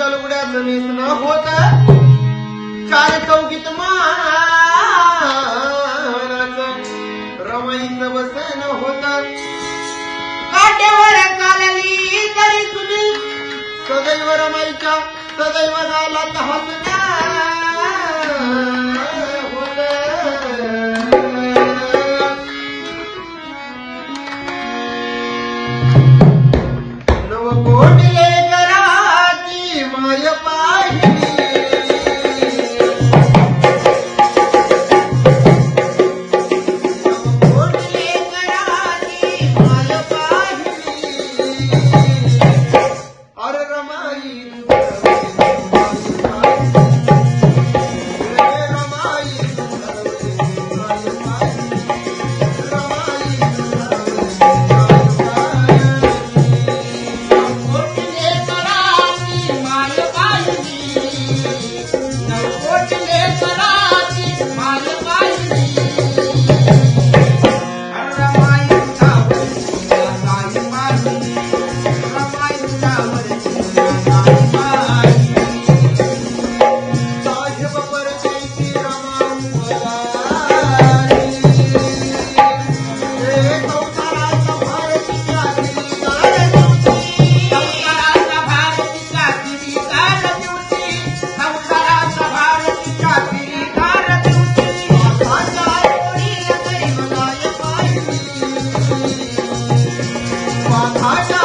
अरे गाठीच्या लुगड्यात नेसन होत. चार चौकीत मानाच रमाईचं बसन होत. काट्यावर चालली तरी सुनील. सदैव रमाईच्या सदैव झाला हसना भाषा